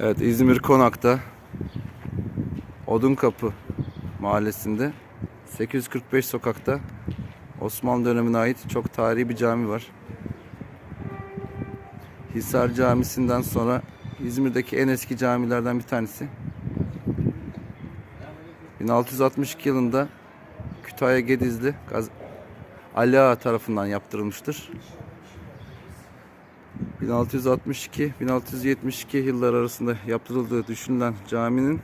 Evet İzmir Konak'ta Odunkapı mahallesinde 845 sokakta Osmanlı dönemine ait çok tarihi bir cami var. Hisar Camisi'nden sonra İzmir'deki en eski camilerden bir tanesi. 1662 yılında Kütahya Gedizli Ali Ağa tarafından yaptırılmıştır. 1662-1672 yıllar arasında yaptırıldığı düşünülen caminin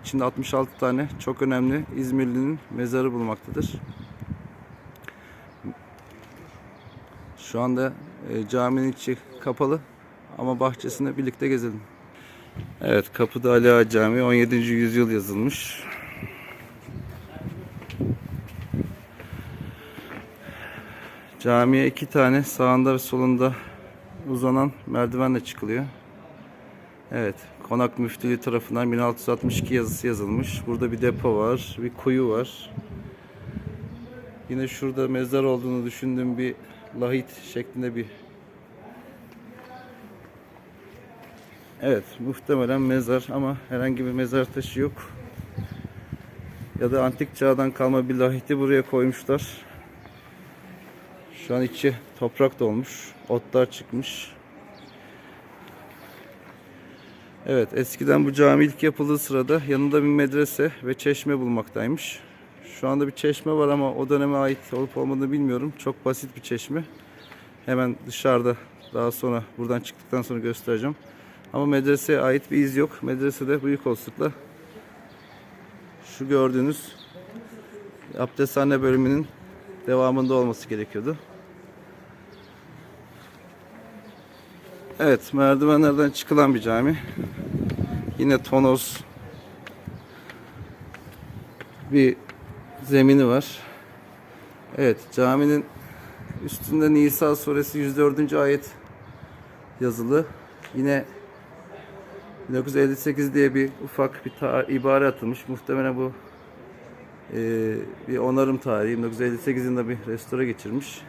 içinde 66 tane çok önemli İzmirli'nin mezarı bulunmaktadır. Şu anda e, caminin içi kapalı ama bahçesinde birlikte gezelim. Evet, Kapıda Ali Ağa Camii 17. yüzyıl yazılmış. Camiye iki tane sağında ve solunda uzanan merdivenle çıkılıyor. Evet, Konak Müftülüğü tarafından 1662 yazısı yazılmış. Burada bir depo var, bir kuyu var. Yine şurada mezar olduğunu düşündüğüm bir lahit şeklinde bir Evet, muhtemelen mezar ama herhangi bir mezar taşı yok. Ya da antik çağdan kalma bir lahiti buraya koymuşlar. Şu an içi toprak dolmuş. Otlar çıkmış. Evet eskiden bu cami ilk yapıldığı sırada yanında bir medrese ve çeşme bulmaktaymış. Şu anda bir çeşme var ama o döneme ait olup olmadığını bilmiyorum. Çok basit bir çeşme. Hemen dışarıda daha sonra buradan çıktıktan sonra göstereceğim. Ama medreseye ait bir iz yok. Medresede büyük olasılıkla şu gördüğünüz abdesthane bölümünün devamında olması gerekiyordu. Evet, merdivenlerden çıkılan bir cami. Yine tonoz bir zemini var. Evet, caminin üstünde Nisa suresi 104. ayet yazılı. Yine 1958 diye bir ufak bir ibare atılmış. Muhtemelen bu e, bir onarım tarihi. 1958 yılında bir restore geçirmiş.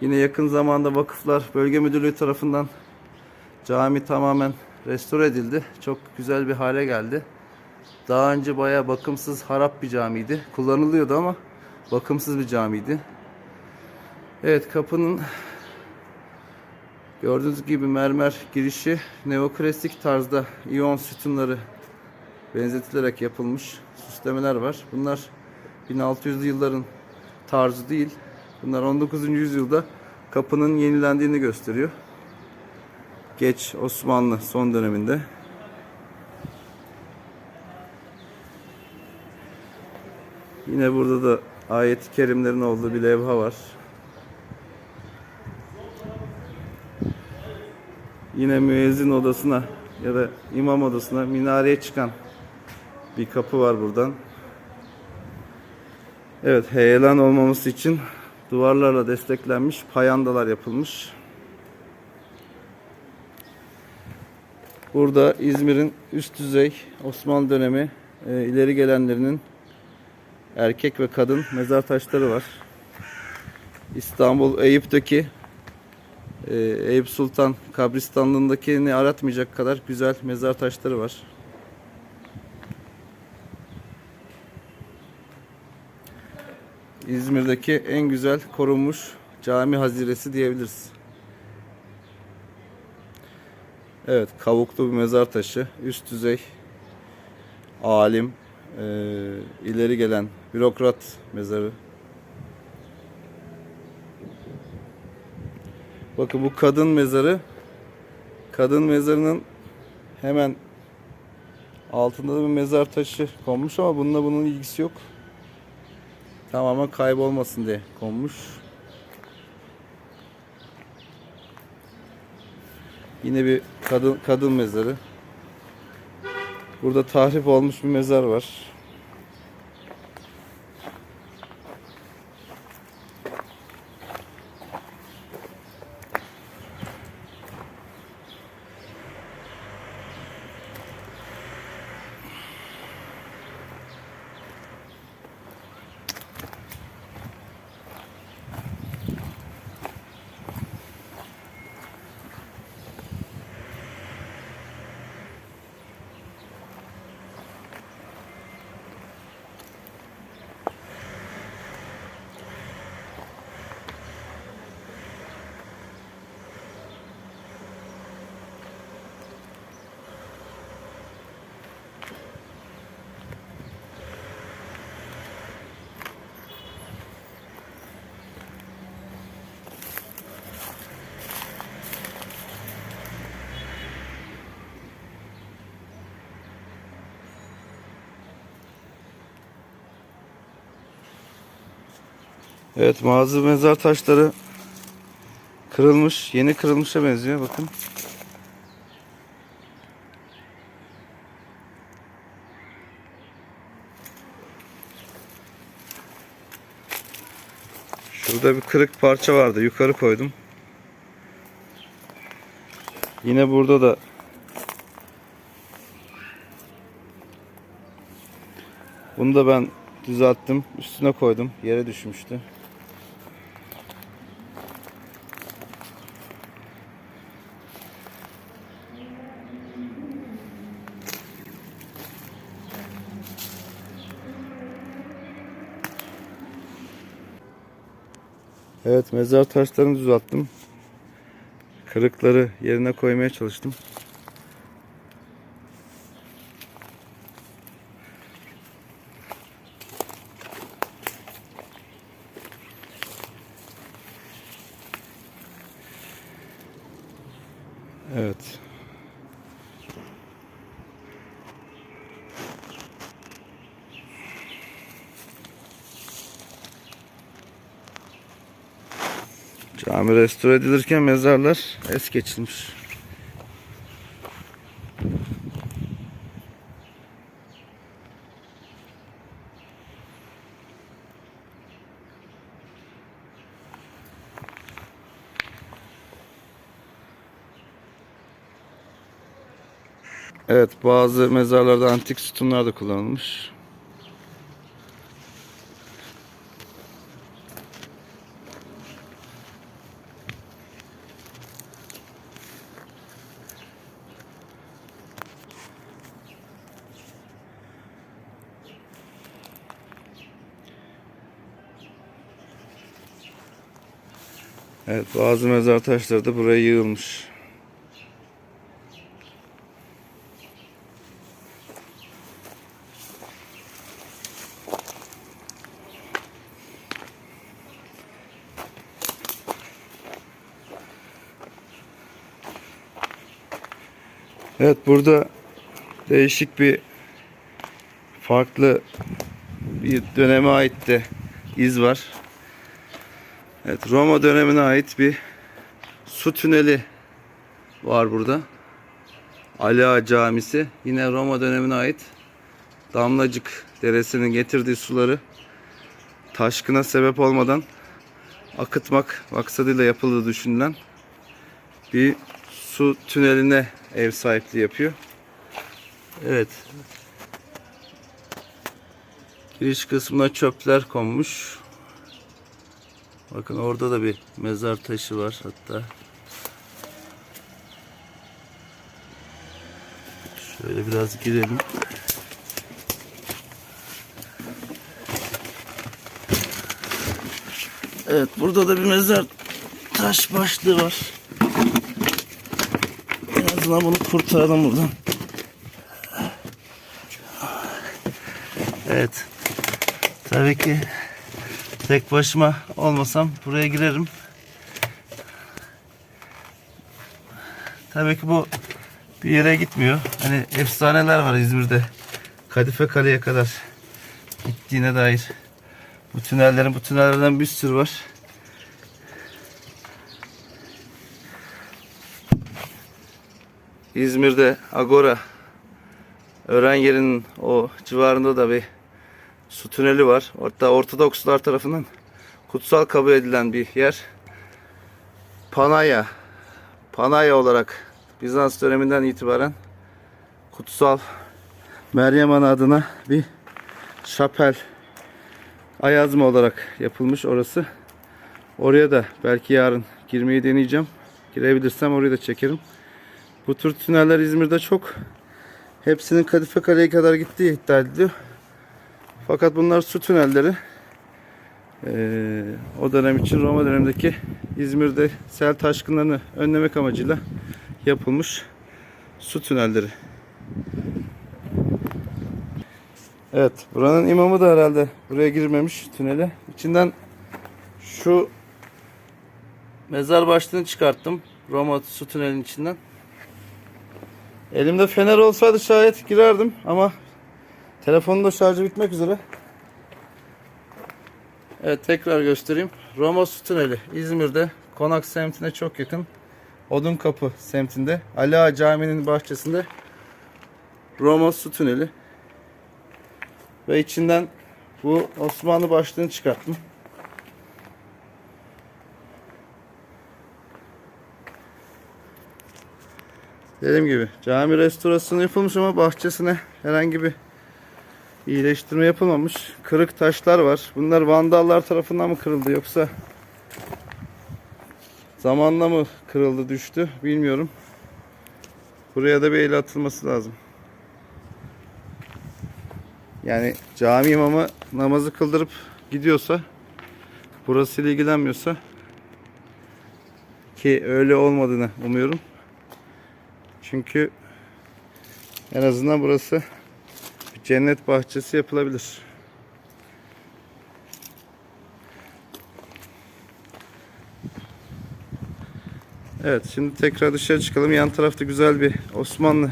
Yine yakın zamanda Vakıflar Bölge Müdürlüğü tarafından cami tamamen restore edildi. Çok güzel bir hale geldi. Daha önce bayağı bakımsız harap bir camiydi. Kullanılıyordu ama bakımsız bir camiydi. Evet kapının gördüğünüz gibi mermer girişi neoklasik tarzda iyon sütunları benzetilerek yapılmış süslemeler var. Bunlar 1600'lü yılların tarzı değil. Bunlar 19. yüzyılda kapının yenilendiğini gösteriyor. Geç Osmanlı son döneminde. Yine burada da ayet-i kerimlerin olduğu bir levha var. Yine müezzin odasına ya da imam odasına minareye çıkan bir kapı var buradan. Evet, heyelan olmaması için duvarlarla desteklenmiş payandalar yapılmış. Burada İzmir'in üst düzey Osmanlı dönemi e, ileri gelenlerinin erkek ve kadın mezar taşları var. İstanbul Eyüp'teki e, Eyüp Sultan kabristanlığındakini aratmayacak kadar güzel mezar taşları var. İzmir'deki en güzel korunmuş cami haziresi diyebiliriz. Evet, kavuklu bir mezar taşı, üst düzey alim, e, ileri gelen bürokrat mezarı. Bakın bu kadın mezarı. Kadın mezarının hemen altında da bir mezar taşı konmuş ama bununla bunun ilgisi yok. Tamamen kaybolmasın diye konmuş. Yine bir kadın kadın mezarı. Burada tahrip olmuş bir mezar var. Evet bazı mezar taşları kırılmış. Yeni kırılmışa benziyor bakın. Şurada bir kırık parça vardı. Yukarı koydum. Yine burada da Bunu da ben düzelttim. Üstüne koydum. Yere düşmüştü. Evet mezar taşlarını düzelttim. Kırıkları yerine koymaya çalıştım. Evet. Cami restore edilirken mezarlar es geçilmiş. Evet bazı mezarlarda antik sütunlar da kullanılmış. Evet bazı mezar taşları da buraya yığılmış. Evet burada değişik bir farklı bir döneme ait de iz var. Evet Roma dönemine ait bir su tüneli var burada. Ali Camisi yine Roma dönemine ait Damlacık Deresi'nin getirdiği suları taşkına sebep olmadan akıtmak maksadıyla yapıldığı düşünülen bir su tüneline ev sahipliği yapıyor. Evet. Giriş kısmına çöpler konmuş. Bakın orada da bir mezar taşı var hatta. Şöyle biraz girelim. Evet burada da bir mezar taş başlığı var. En azından bunu kurtaralım buradan. Evet. Tabii ki tek başıma olmasam buraya girerim. Tabii ki bu bir yere gitmiyor. Hani efsaneler var İzmir'de. Kadife Kale'ye kadar gittiğine dair. Bu tünellerin bu tünellerden bir sürü var. İzmir'de Agora öğren yerinin o civarında da bir su tüneli var. Hatta Ortodokslar tarafından kutsal kabul edilen bir yer. Panaya. Panaya olarak Bizans döneminden itibaren kutsal Meryem Ana adına bir şapel ayazma olarak yapılmış orası. Oraya da belki yarın girmeyi deneyeceğim. Girebilirsem orayı da çekerim. Bu tür tüneller İzmir'de çok. Hepsinin Kadife Kale'ye kadar gittiği iddia ediliyor. Fakat bunlar su tünelleri. Ee, o dönem için Roma dönemindeki İzmir'de sel taşkınlarını önlemek amacıyla yapılmış su tünelleri. Evet, buranın imamı da herhalde buraya girmemiş tünele. İçinden şu mezar başlığını çıkarttım. Roma su tünelinin içinden. Elimde fener olsaydı şayet girerdim ama telefonun da şarjı bitmek üzere. Evet tekrar göstereyim. Roma Su Tüneli İzmir'de Konak semtine çok yakın. Odun Kapı semtinde Ali Ağa Camii'nin bahçesinde Roma Su Tüneli. Ve içinden bu Osmanlı başlığını çıkarttım. Dediğim gibi cami restorasyonu yapılmış ama bahçesine herhangi bir iyileştirme yapılmamış. Kırık taşlar var. Bunlar vandallar tarafından mı kırıldı yoksa zamanla mı kırıldı düştü bilmiyorum. Buraya da bir el atılması lazım. Yani cami imamı namazı kıldırıp gidiyorsa burasıyla ilgilenmiyorsa ki öyle olmadığını umuyorum. Çünkü en azından burası cennet bahçesi yapılabilir. Evet şimdi tekrar dışarı çıkalım. Yan tarafta güzel bir Osmanlı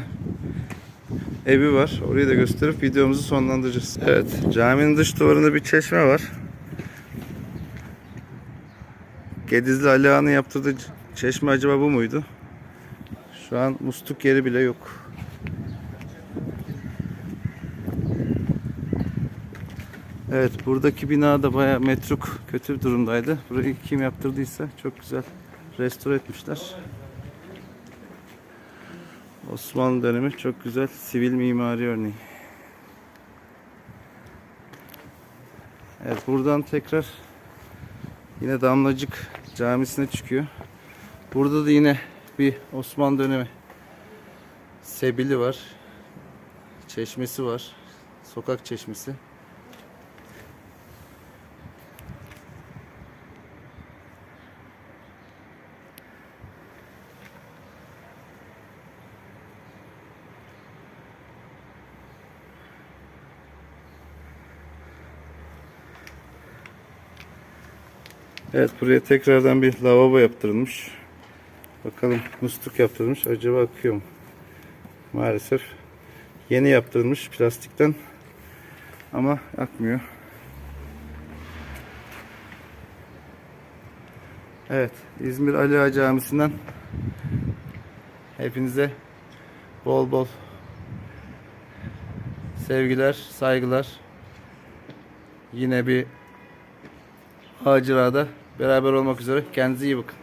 evi var. Orayı da gösterip videomuzu sonlandıracağız. Evet caminin dış duvarında bir çeşme var. Gedizli Ali Ağa'nın yaptırdığı çeşme acaba bu muydu? Şu an musluk yeri bile yok. Evet buradaki bina da baya metruk kötü bir durumdaydı. Burayı kim yaptırdıysa çok güzel restore etmişler. Osmanlı dönemi çok güzel sivil mimari örneği. Evet buradan tekrar yine Damlacık Camisi'ne çıkıyor. Burada da yine bir Osmanlı dönemi sebili var. Çeşmesi var. Sokak çeşmesi. Evet buraya tekrardan bir lavabo yaptırılmış. Bakalım musluk yaptırılmış. Acaba akıyor mu? Maalesef yeni yaptırılmış plastikten ama akmıyor. Evet İzmir Ali Ağa Camisi'nden hepinize bol bol sevgiler, saygılar. Yine bir Hacıra'da beraber olmak üzere. Kendinize iyi bakın.